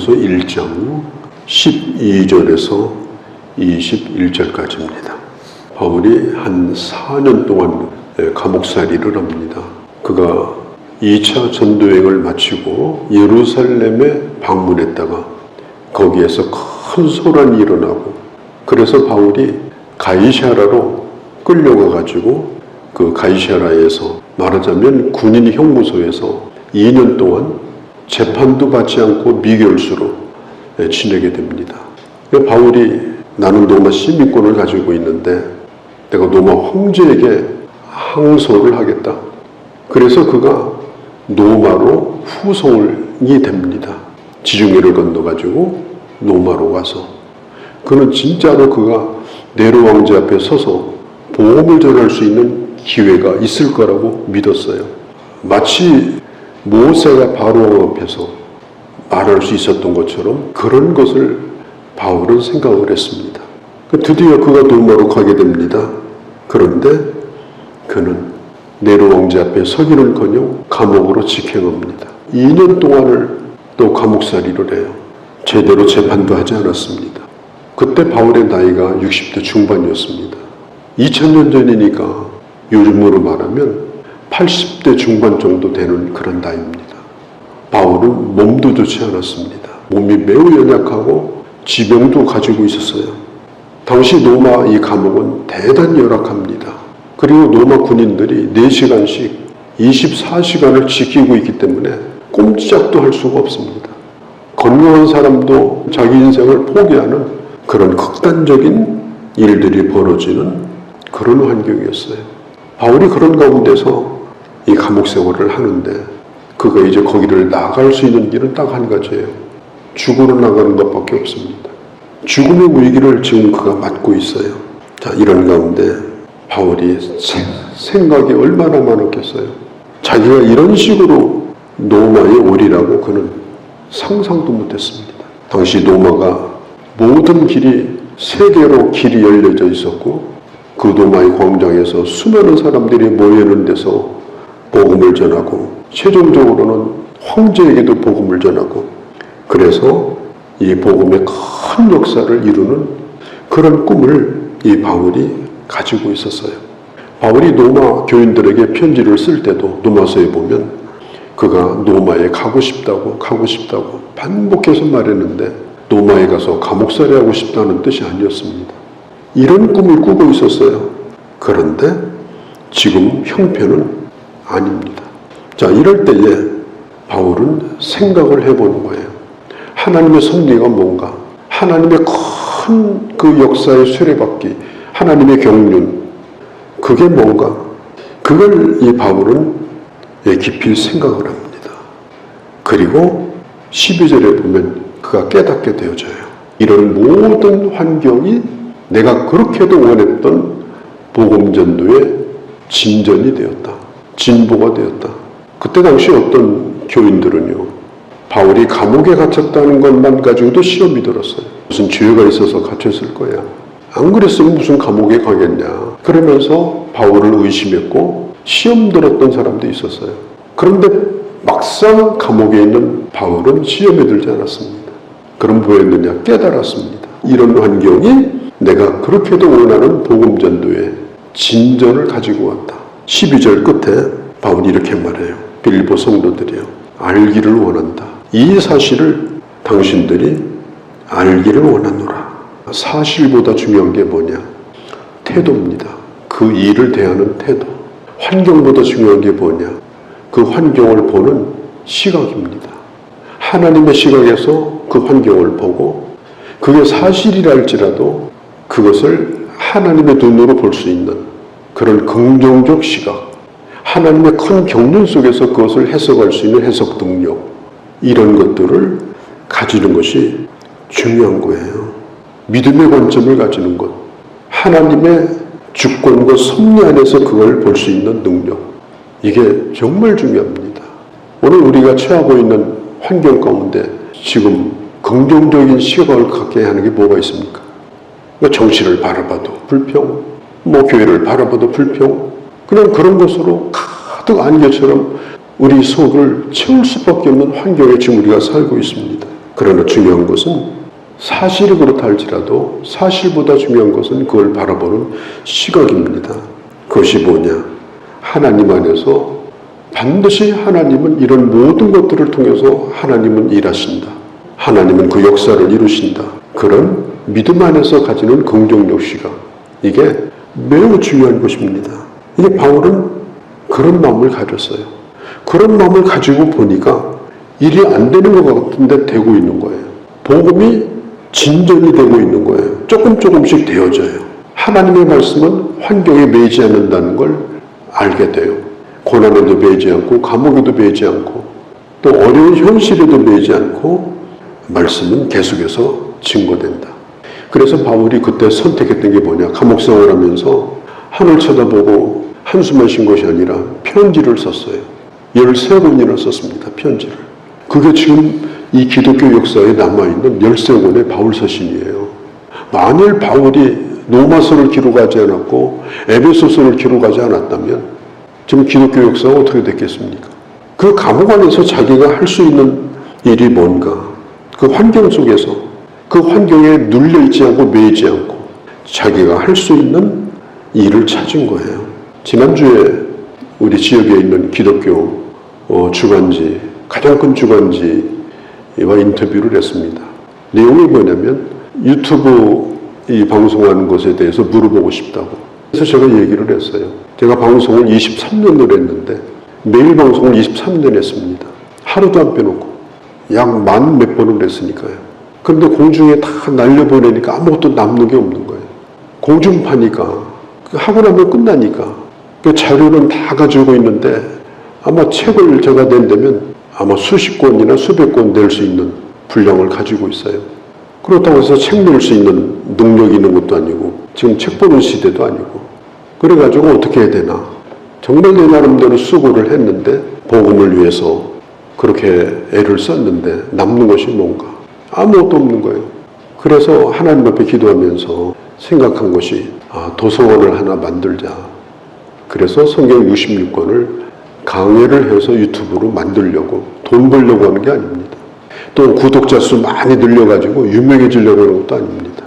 빌립보서 1장 12절에서 21절까지입니다. 바울이 한 4년 동안 감옥살이를 합니다. 그가 2차 전도여행을 마치고 예루살렘에 방문했다가 거기에서 큰 소란이 일어나고 그래서 바울이 가이샤라로 끌려가 가지고 그 가이샤라에서 말하자면 군인 형무소에서 2년 동안 재판도 받지 않고 미결수로 지내게 됩니다. 바울이 나는 노마 시민권을 가지고 있는데 내가 노마 황제에게 항소를 하겠다. 그래서 그가 노마로 후송이 됩니다. 지중해를 건너가지고 노마로 가서 그는 진짜로 그가 네로 왕제 앞에 서서 보험을 전할 수 있는 기회가 있을 거라고 믿었어요. 마치 모세가 바로 앞에서 말할 수 있었던 것처럼 그런 것을 바울은 생각을 했습니다. 그 드디어 그가 노마로 가게 됩니다. 그런데 그는 네로 왕제 앞에 서기는커녕 감옥으로 직행합니다. 2년 동안을 또 감옥살이를 해요. 제대로 재판도 하지 않았습니다. 그때 바울의 나이가 60대 중반이었습니다. 2000년 전이니까 요즘으로 말하면 80대 중반 정도 되는 그런 나이입니다. 바울은 몸도 좋지 않았습니다. 몸이 매우 연약하고 지병도 가지고 있었어요. 당시 노마 이 감옥은 대단히 열악합니다. 그리고 로마 군인들이 4시간씩 24시간을 지키고 있기 때문에 꼼짝도 할 수가 없습니다. 건강한 사람도 자기 인생을 포기하는 그런 극단적인 일들이 벌어지는 그런 환경이었어요. 바울이 그런 가운데서 이 감옥 생활을 하는데 그가 이제 거기를 나갈 수 있는 길은 딱 한 가지예요. 죽으러 나가는 것밖에 없습니다. 죽음의 위기를 지금 그가 맞고 있어요. 자, 이런 가운데 바울이 생각이 얼마나 많았겠어요. 자기가 이런 식으로 노마에 오리라고 그는 상상도 못했습니다. 당시 노마가 모든 길이 세 개로 길이 열려져 있었고 그 노마의 광장에서 수많은 사람들이 모이는 데서 복음을 전하고 최종적으로는 황제에게도 복음을 전하고 그래서 이 복음의 큰 역사를 이루는 그런 꿈을 이 바울이 가지고 있었어요. 바울이 노마 교인들에게 편지를 쓸 때도 노마서에 보면 그가 노마에 가고 싶다고 가고 싶다고 반복해서 말했는데 노마에 가서 감옥살이 하고 싶다는 뜻이 아니었습니다. 이런 꿈을 꾸고 있었어요. 그런데 지금 형편은 아닙니다. 자, 이럴 때에 바울은 생각을 해보는 거예요. 하나님의 섭리가 뭔가? 하나님의 큰 그 역사의 수레바퀴, 하나님의 경륜, 그게 뭔가? 그걸 이 바울은 예, 깊이 생각을 합니다. 그리고 12절에 보면 그가 깨닫게 되어져요. 이런 모든 환경이 내가 그렇게도 원했던 복음전도의 진전이 되었다. 진보가 되었다. 그때 당시 어떤 교인들은요, 바울이 감옥에 갇혔다는 것만 가지고도 시험이 들었어요. 무슨 죄가 있어서 갇혔을 거야. 안 그랬으면 무슨 감옥에 가겠냐. 그러면서 바울을 의심했고 시험 들었던 사람도 있었어요. 그런데 막상 감옥에 있는 바울은 시험에 들지 않았습니다. 그럼 뭐였느냐? 깨달았습니다. 이런 환경이 내가 그렇게도 원하는 복음전도의 진전을 가지고 왔다. 12절 끝에 바울이 이렇게 말해요. 빌보 성도들이요. 알기를 원한다. 이 사실을 당신들이 알기를 원하노라. 사실보다 중요한 게 뭐냐? 태도입니다. 그 일을 대하는 태도. 환경보다 중요한 게 뭐냐? 그 환경을 보는 시각입니다. 하나님의 시각에서 그 환경을 보고 그게 사실이라 할지라도 그것을 하나님의 눈으로 볼 수 있는 그런 긍정적 시각, 하나님의 큰 경륜 속에서 그것을 해석할 수 있는 해석 능력, 이런 것들을 가지는 것이 중요한 거예요. 믿음의 관점을 가지는 것, 하나님의 주권과 섭리 안에서 그걸 볼 수 있는 능력, 이게 정말 중요합니다. 오늘 우리가 처하고 있는 환경 가운데 지금 긍정적인 시각을 갖게 하는 게 뭐가 있습니까? 뭐 정치를 바라봐도 불평, 뭐 교회를 바라봐도 불평, 그냥 그런 것으로 가득 안개처럼 우리 속을 채울 수밖에 없는 환경에 지금 우리가 살고 있습니다. 그러나 중요한 것은 사실이 그렇다 할지라도 사실보다 중요한 것은 그걸 바라보는 시각입니다. 그것이 뭐냐? 하나님 안에서 반드시 하나님은 이런 모든 것들을 통해서 하나님은 일하신다. 하나님은 그 역사를 이루신다. 그런 믿음 안에서 가지는 긍정적 시각. 이게 매우 중요한 것입니다. 이게 바울은 그런 마음을 가졌어요. 그런 마음을 가지고 보니까 일이 안 되는 것 같은데 되고 있는 거예요. 복음이 진전이 되고 있는 거예요. 조금 조금씩 되어져요. 하나님의 말씀은 환경에 매이지 않는다는 걸 알게 돼요. 고난에도 매이지 않고 감옥에도 매이지 않고 또 어려운 현실에도 매이지 않고 말씀은 계속해서 증거된다. 그래서 바울이 그때 선택했던 게 뭐냐? 감옥 생활 하면서 하늘 쳐다보고 한숨만 쉰 것이 아니라 편지를 썼어요. 13권이나 썼습니다. 편지를. 그게 지금 이 기독교 역사에 남아있는 13권의 바울 서신이에요. 만일 바울이 로마서를 기록하지 않았고 에베소서를 기록하지 않았다면 지금 기독교 역사가 어떻게 됐겠습니까? 그 감옥 안에서 자기가 할 수 있는 일이 뭔가 그 환경 속에서 그 환경에 눌려 있지 않고 매이지 않고 자기가 할 수 있는 일을 찾은 거예요. 지난주에 우리 지역에 있는 기독교 어, 주간지 가장 큰 주간지와 인터뷰를 했습니다. 내용이 뭐냐면 유튜브 이 방송하는 것에 대해서 물어보고 싶다고. 그래서 제가 얘기를 했어요. 제가 방송을 23년을 했는데 매일 방송을 23년 했습니다. 하루도 안 빼놓고 약 만 몇 번을 했으니까요. 그런데 공중에 다 날려보내니까 아무것도 남는 게 없는 거예요. 공중파니까. 그 하고 나면 끝나니까. 그 자료는 다 가지고 있는데 아마 책을 제가 낸다면 아마 수십 권이나 수백 권 낼 수 있는 분량을 가지고 있어요. 그렇다고 해서 책 낼 수 있는 능력이 있는 것도 아니고 지금 책 보는 시대도 아니고. 그래가지고 어떻게 해야 되나. 정말 내 나름대로 수고를 했는데 복음을 위해서 그렇게 애를 썼는데 남는 것이 뭔가 아무것도 없는 거예요. 그래서 하나님 앞에 기도하면서 생각한 것이 아, 도서관을 하나 만들자. 그래서 성경 66권을 강의를 해서 유튜브로 만들려고 돈 벌려고 하는 게 아닙니다. 또 구독자 수 많이 늘려가지고 유명해지려고 하는 것도 아닙니다.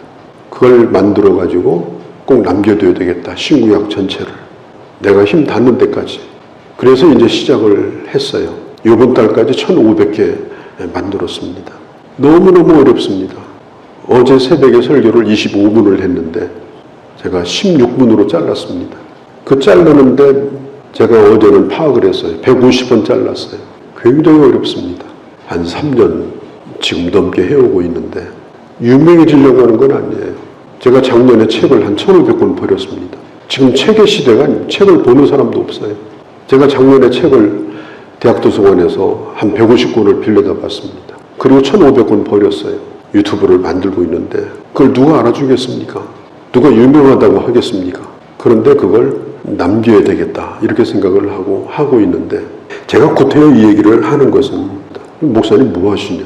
그걸 만들어가지고 꼭 남겨둬야 되겠다. 신구약 전체를. 내가 힘 닿는 데까지. 그래서 이제 시작을 했어요. 이번 달까지 1,500개 만들었습니다. 너무너무 어렵습니다. 어제 새벽에 설교를 25분을 했는데 제가 16분으로 잘랐습니다. 그 자르는데 제가 어제는 파악을 했어요. 150번 잘랐어요. 굉장히 어렵습니다. 한 3년 지금 넘게 해오고 있는데 유명해지려고 하는 건 아니에요. 제가 작년에 책을 한 1,500권 버렸습니다. 지금 책의 시대가 아니에요. 책을 보는 사람도 없어요. 제가 작년에 책을 대학 도서관에서 한 150권을 빌려다 봤습니다. 그리고 1,500권 버렸어요. 유튜브를 만들고 있는데 그걸 누가 알아주겠습니까? 누가 유명하다고 하겠습니까? 그런데 그걸 남겨야 되겠다 이렇게 생각을 하고 하고 있는데 제가 구태여 이 얘기를 하는 것은 목사님 뭐 하시냐?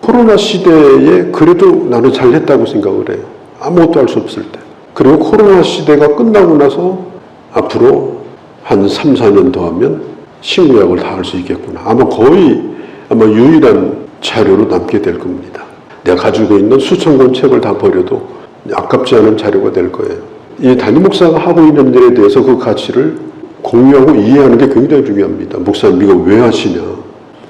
코로나 시대에 그래도 나는 잘했다고 생각을 해요. 아무것도 할 수 없을 때. 그리고 코로나 시대가 끝나고 나서 앞으로 한 3, 4년 더 하면 신구약을 다 할 수 있겠구나. 아마 거의 아마 유일한 자료로 남게 될 겁니다. 내가 가지고 있는 수천 권 책을 다 버려도 아깝지 않은 자료가 될 거예요. 이 담임 목사가 하고 있는 일에 대해서 그 가치를 공유하고 이해하는 게 굉장히 중요합니다. 목사님 이거 왜 하시냐?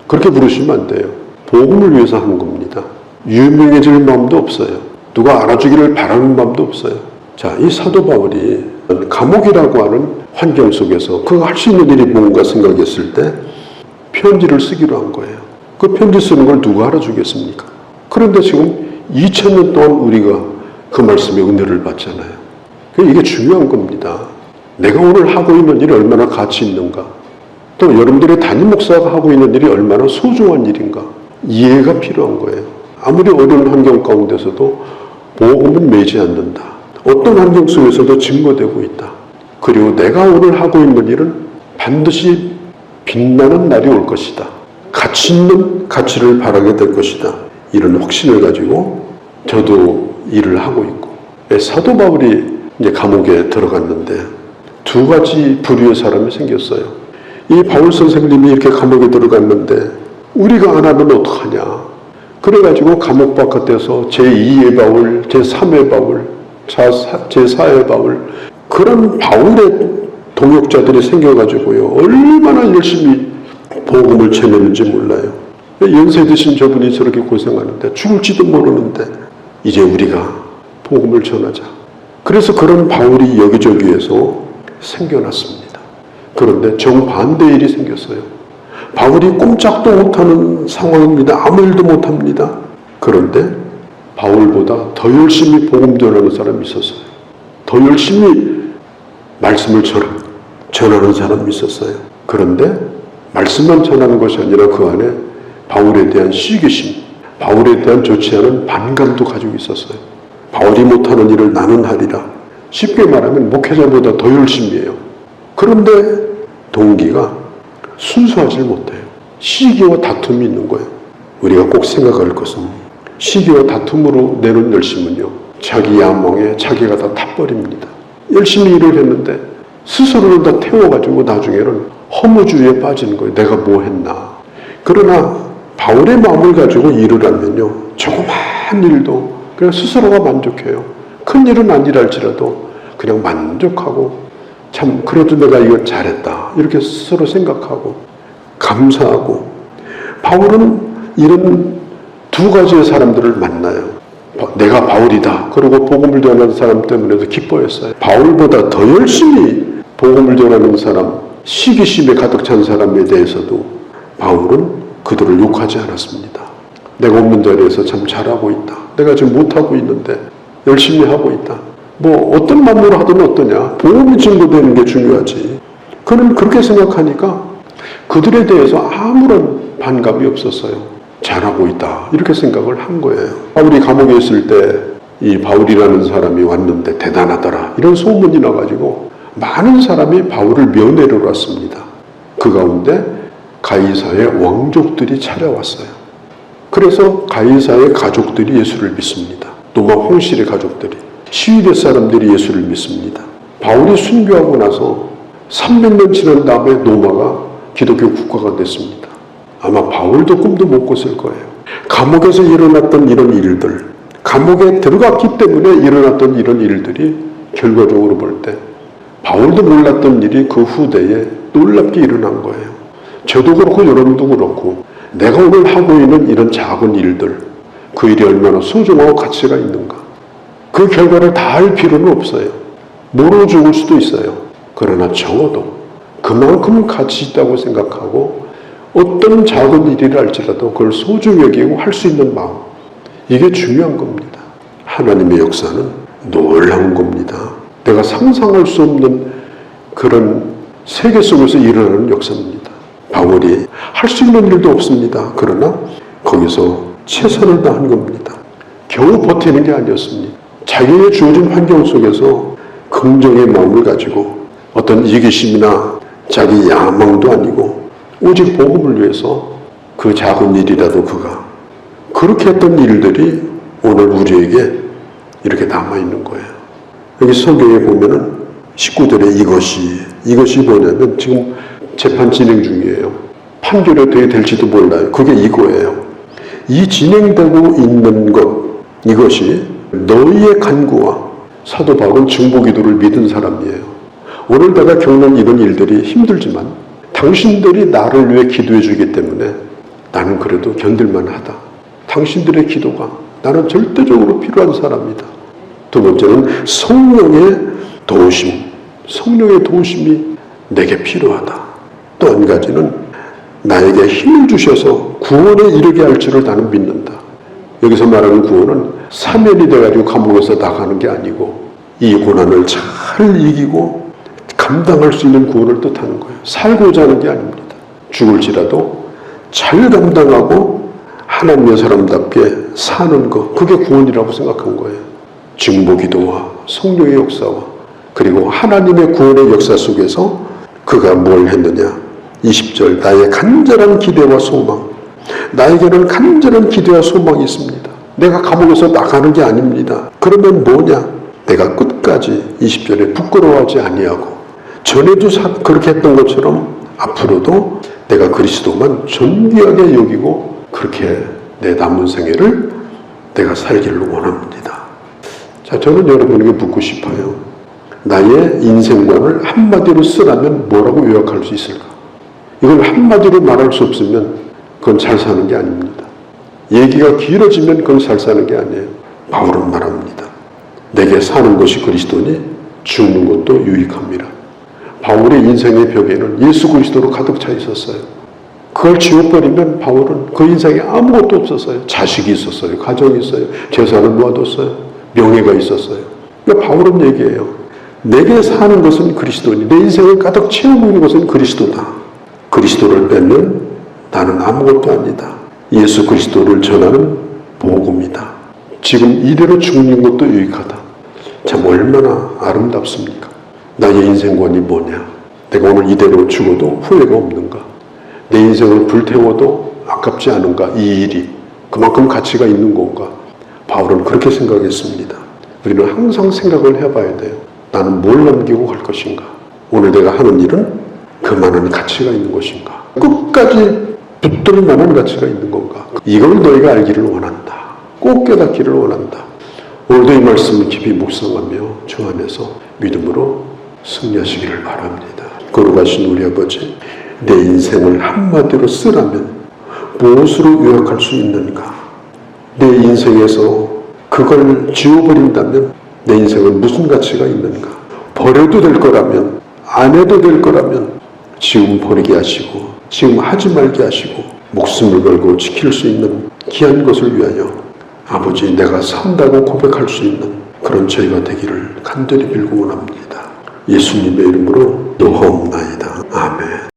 그렇게 부르시면 안 돼요. 복음을 위해서 하는 겁니다. 유명해질 마음도 없어요. 누가 알아주기를 바라는 마음도 없어요. 자, 이 사도 바울이 감옥이라고 하는 환경 속에서 그가 할 수 있는 일이 뭔가 생각했을 때 편지를 쓰기로 한 거예요. 그 편지 쓰는 걸 누가 알아주겠습니까? 그런데 지금 2000년 동안 우리가 그 말씀의 은혜를 받잖아요. 그 이게 중요한 겁니다. 내가 오늘 하고 있는 일이 얼마나 가치 있는가. 또 여러분들의 담임 목사가 하고 있는 일이 얼마나 소중한 일인가. 이해가 필요한 거예요. 아무리 어려운 환경 가운데서도 복음은 매지 않는다. 어떤 환경 속에서도 증거되고 있다. 그리고 내가 오늘 하고 있는 일은 반드시 빛나는 날이 올 것이다. 가치 있는 가치를 바라게 될 것이다. 이런 확신을 가지고 저도 일을 하고 있고 예, 사도 바울이 이제 감옥에 들어갔는데 두 가지 부류의 사람이 생겼어요. 이 바울 선생님이 이렇게 감옥에 들어갔는데 우리가 안 하면 어떡하냐? 그래가지고 감옥 바깥에서 제2의 바울, 제3의 바울, 제4의 바울 그런 바울의 동역자들이 생겨가지고요 얼마나 열심히 복음을 전했는지 몰라요. 연세 드신 저분이 저렇게 고생하는데 죽을지도 모르는데 이제 우리가 복음을 전하자. 그래서 그런 바울이 여기저기에서 생겨났습니다. 그런데 정반대 일이 생겼어요. 바울이 꼼짝도 못하는 상황입니다. 아무 일도 못합니다. 그런데 바울보다 더 열심히 복음 전하는 사람이 있었어요. 더 열심히 말씀을 전- 전하는 사람이 있었어요. 그런데 말씀만 전하는 것이 아니라 그 안에 바울에 대한 시기심, 바울에 대한 좋지 않은 반감도 가지고 있었어요. 바울이 못하는 일을 나는 하리라. 쉽게 말하면 목회자보다 더 열심히 해요. 그런데 동기가 순수하지 못해요. 시기와 다툼이 있는 거예요. 우리가 꼭 생각할 것은 시기와 다툼으로 내는 열심은요. 자기 야망에 자기가 다 타버립니다. 열심히 일을 했는데 스스로를 다 태워가지고 나중에는 허무주의에 빠지는 거예요. 내가 뭐 했나. 그러나 바울의 마음을 가지고 일을 하면요. 조그마한 일도 그냥 스스로가 만족해요. 큰 일은 아니랄지라도 그냥 만족하고 참 그래도 내가 이걸 잘했다. 이렇게 스스로 생각하고 감사하고 바울은 이런 두 가지의 사람들을 만나요. 바- 내가 바울이다. 그리고 복음을 전하는 사람 때문에도 기뻐했어요. 바울보다 더 열심히 복음을 전하는 사람, 시기심에 가득 찬 사람에 대해서도 바울은 그들을 욕하지 않았습니다. 내가 없는 자리에서 참 잘하고 있다. 내가 지금 못하고 있는데 열심히 하고 있다. 뭐 어떤 마음으로 하든 어떠냐. 복음이 증거되는 게 중요하지. 그는 그렇게 생각하니까 그들에 대해서 아무런 반감이 없었어요. 잘하고 있다. 이렇게 생각을 한 거예요. 바울이 감옥에 있을 때 이 바울이라는 사람이 왔는데 대단하더라. 이런 소문이 나가지고 많은 사람이 바울을 면회를 왔습니다. 그 가운데 가이사의 왕족들이 찾아왔어요. 그래서 가이사의 가족들이 예수를 믿습니다. 노마 홍실의 가족들이 시위대 사람들이 예수를 믿습니다. 바울이 순교하고 나서 300년 지난 다음에 노마가 기독교 국가가 됐습니다. 아마 바울도 꿈도 못 꿨을 거예요. 감옥에서 일어났던 이런 일들, 감옥에 들어갔기 때문에 일어났던 이런 일들이 결과적으로 볼 때 바울도 몰랐던 일이 그 후대에 놀랍게 일어난 거예요. 저도 그렇고 여러분도 그렇고 내가 오늘 하고 있는 이런 작은 일들 그 일이 얼마나 소중하고 가치가 있는가 그 결과를 다 알 필요는 없어요. 모르고 죽을 수도 있어요. 그러나 적어도 그만큼 가치 있다고 생각하고 어떤 작은 일이라 할지라도 그걸 소중히 여기고 할 수 있는 마음 이게 중요한 겁니다. 하나님의 역사는 놀라운 겁니다. 내가 상상할 수 없는 그런 세계 속에서 일어나는 역사입니다. 바울이 할 수 있는 일도 없습니다. 그러나 거기서 최선을 다한 겁니다. 겨우 버티는 게 아니었습니다. 자기의 주어진 환경 속에서 긍정의 마음을 가지고 어떤 이기심이나 자기 야망도 아니고 오직 복음을 위해서 그 작은 일이라도 그가 그렇게 했던 일들이 오늘 우리에게 이렇게 남아있는 거예요. 여기 성경에 보면은 19절에 이것이, 이것이 뭐냐면 지금 재판 진행 중이에요. 판결이 어떻게 될지도 몰라요. 그게 이거예요. 이 진행되고 있는 것, 이것이 너희의 간구와 사도 바울은 증보기도를 믿은 사람이에요. 오늘 내가 겪는 이런 일들이 힘들지만 당신들이 나를 위해 기도해 주기 때문에 나는 그래도 견딜만 하다. 당신들의 기도가 나는 절대적으로 필요한 사람이다. 두 번째는 성령의 도우심, 성령의 도우심이 내게 필요하다. 또 한 가지는 나에게 힘을 주셔서 구원에 이르게 할 줄을 나는 믿는다. 여기서 말하는 구원은 사면이 돼가지고 감옥에서 나가는 게 아니고 이 고난을 잘 이기고 감당할 수 있는 구원을 뜻하는 거예요. 살고자 하는 게 아닙니다. 죽을지라도 잘 감당하고 하나님의 사람답게 사는 것, 그게 구원이라고 생각한 거예요. 증보기도와 성령의 역사와 그리고 하나님의 구원의 역사 속에서 그가 뭘 했느냐. 20절, 나의 간절한 기대와 소망. 나에게는 간절한 기대와 소망이 있습니다. 내가 감옥에서 나가는 게 아닙니다. 그러면 뭐냐? 내가 끝까지 20절에 부끄러워하지 아니하고 전에도 사- 그렇게 했던 것처럼 앞으로도 내가 그리스도만 존귀하게 여기고 그렇게 내 남은 생애를 내가 살기를 원합니다. 자, 저는 여러분에게 묻고 싶어요. 나의 인생관을 한마디로 쓰라면 뭐라고 요약할 수 있을까? 이걸 한마디로 말할 수 없으면 그건 잘 사는 게 아닙니다. 얘기가 길어지면 그건 잘 사는 게 아니에요. 바울은 말합니다. 내게 사는 것이 그리스도니 죽는 것도 유익합니다. 바울의 인생의 벽에는 예수 그리스도로 가득 차 있었어요. 그걸 지워버리면 바울은 그 인생에 아무것도 없었어요. 자식이 있었어요. 가정이 있어요. 재산을 모아뒀어요. 명예가 있었어요. 그러니까 바울은 얘기해요. 내게 사는 것은 그리스도니 내 인생을 가득 채우고 있는 것은 그리스도다. 그리스도를 빼면 나는 아무것도 아니다. 예수 그리스도를 전하는 복음이다. 지금 이대로 죽는 것도 유익하다. 참 얼마나 아름답습니까? 나의 인생관이 뭐냐? 내가 오늘 이대로 죽어도 후회가 없는가? 내 인생을 불태워도 아깝지 않은가? 이 일이 그만큼 가치가 있는 건가? 바울은 그렇게 생각했습니다. 우리는 항상 생각을 해봐야 돼요. 나는 뭘 남기고 갈 것인가? 오늘 내가 하는 일은 그만한 가치가 있는 것인가? 끝까지 붙들 만한 가치가 있는 건가? 이걸 너희가 알기를 원한다. 꼭 깨닫기를 원한다. 오늘도 이 말씀을 깊이 묵상하며 주 안에서 믿음으로 승리하시기를 바랍니다. 거룩하신 우리 아버지, 내 인생을 한마디로 쓰라면 무엇으로 요약할 수 있는가? 내 인생에서 그걸 지워버린다면 내 인생은 무슨 가치가 있는가? 버려도 될 거라면, 안 해도 될 거라면 지금 버리게 하시고, 지금 하지 말게 하시고, 목숨을 걸고 지킬 수 있는 귀한 것을 위하여 아버지 내가 산다고 고백할 수 있는 그런 저희가 되기를 간절히 빌고 원합니다. 예수님의 이름으로 노하옵나이다. 아멘.